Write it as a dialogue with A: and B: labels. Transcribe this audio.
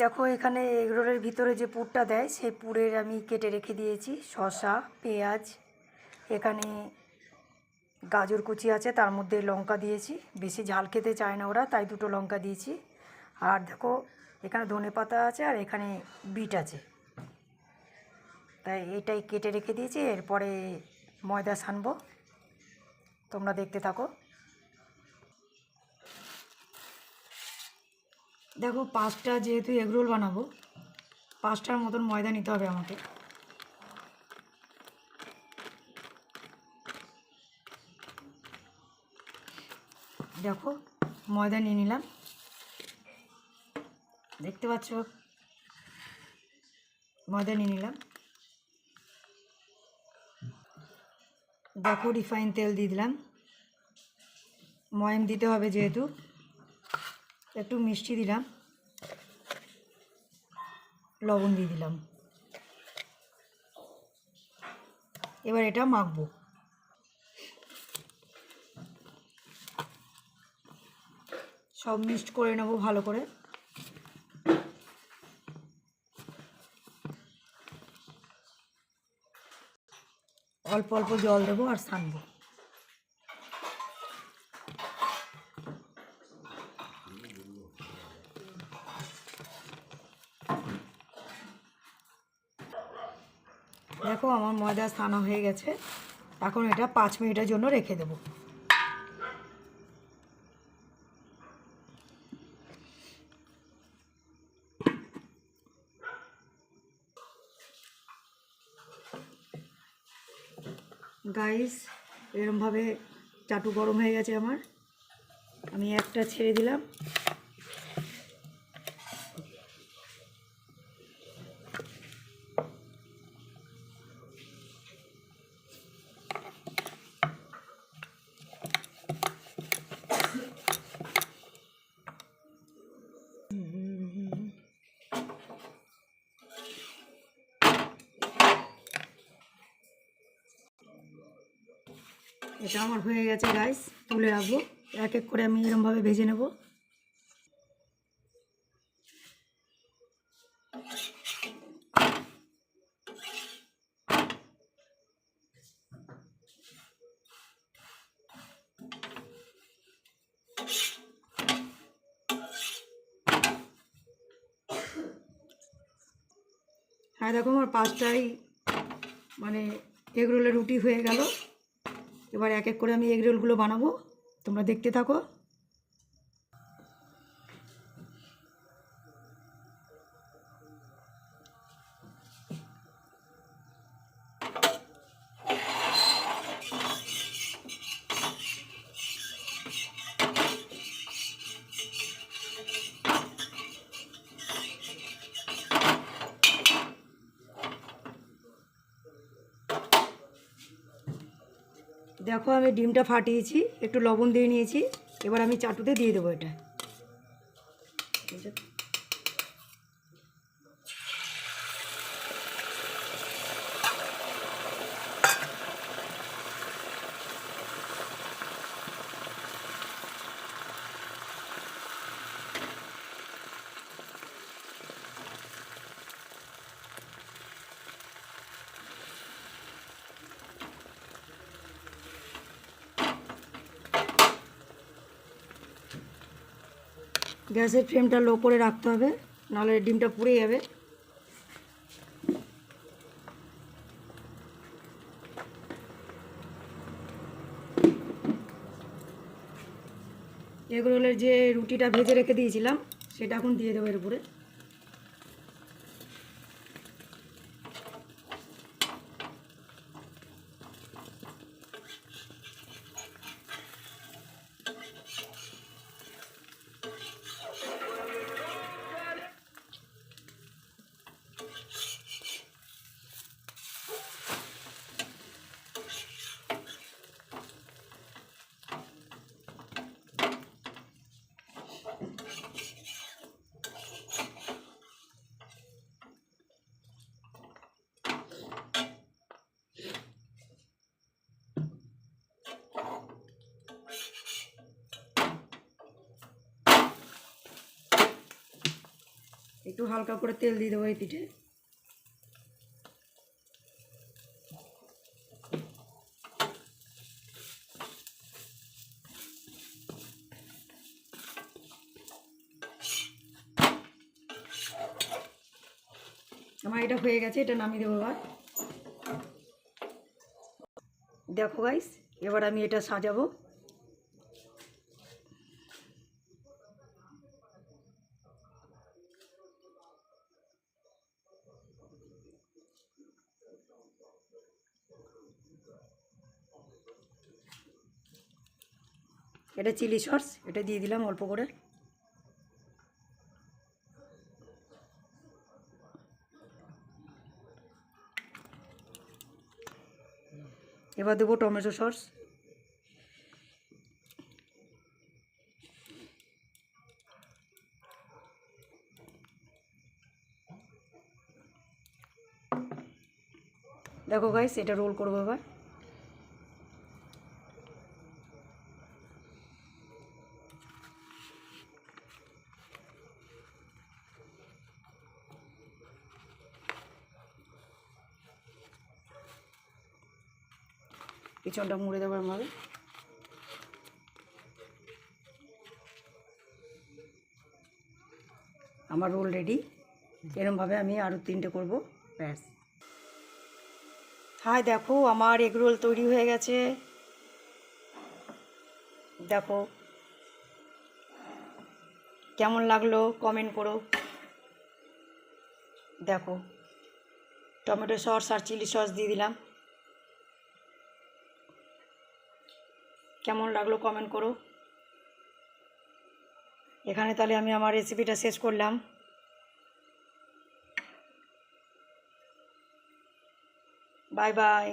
A: দেখো, এখানে এগরোলের ভিতরে যে পুরটা দেয়, সেই পুরের আমি কেটে রেখে দিয়েছি। শসা, পেঁয়াজ, এখানে গাজর কুচি আছে, তার মধ্যে লঙ্কা দিয়েছি। বেশি ঝাল খেতে চায় না ওরা, তাই দুটো লঙ্কা দিয়েছি। আর দেখো, এখানে ধনে পাতা আছে আর এখানে বিট আছে। তাই এটাই কেটে রেখে দিয়েছি, এরপরে ময়দা সানবো তোমরা দেখতে থাকো। দেখো পাঁচটা যেহেতু এগরোল বানাবো, পাঁচটার মতন ময়দা নিতে হবে আমাকে। দেখো, ময়দা নিয়ে নিলাম। দেখতে পাচ্ছ? ময়দা নিয়ে নিলাম। দেখো, রিফাইন তেল দিয়ে দিলাম। ময়ম দিতে হবে যেহেতু। একটু মিষ্টি দিলাম। লবণ দিয়ে দিলাম। এবার এটা মাখবো। সব মিক্সড করে নেব ভালো করে। অল্প অল্প জল দেবো আর সানবো। দেখো আমার ময়দা স্নানো হয়ে গেছে। এখন এটা পাঁচ মিনিটের জন্য রেখে দেবো। গাইস এরমভাবে চাটু গরম হয়ে গেছে আমার। আমি একটা ছেড়ে দিলাম। এটা আমার হয়ে গেছে গাইস তুলে রাখব। এক এক করে আমি এরমভাবে ভেজে নেব। হ্যাঁ দেখো আমার পাঁচটাই মানে এগরোলের রুটি হয়ে গেল। এবার এক এক করে আমি এগরোলগুলো বানাবো। তোমরা দেখতে থাকো। দেখো আমি ডিমটা ফাটিয়েছি একটু লবণ দিয়ে নিয়েছি এবার আমি চাটুতে দিয়ে দেবো এটা। গ্যাসের ফ্লেমটা লো করে রাখতে হবে, নাহলে ডিমটা পুড়ে যাবে। এগরোলের যে রুটিটা ভেজে রেখে দিয়েছিলাম, সেটা এখন দিয়ে দেবো এর উপরে। একটু হালকা করে তেল দিয়ে দেবো এই পিঠে। আমার এটা হয়ে গেছে, এটা নামিয়ে দেবো এবার। দেখো গাইস এবার আমি এটা সাজাবো। এটা চিলি সস, এটা দিয়ে দিলাম অল্প করে। এবার দেবো টমেটো সস। দেখো গাইস এটা রোল করব এবার। পিছনটা মুড়ে দেবো আমাকে আমার রোল রেডি এরমভাবে আমি আরও তিনটে করব। ব্যাস। হাই, দেখো আমার এগ রোল তৈরি হয়ে গেছে। দেখো। কেমন লাগল কমেন্ট করো। দেখো। টমেটো সস আর চিলি সস দিয়ে দিলাম। কেমন লাগল কমেন্ট করো। এখানে তাহলে আমি আমার রেসিপিটা শেষ করলাম। Bye bye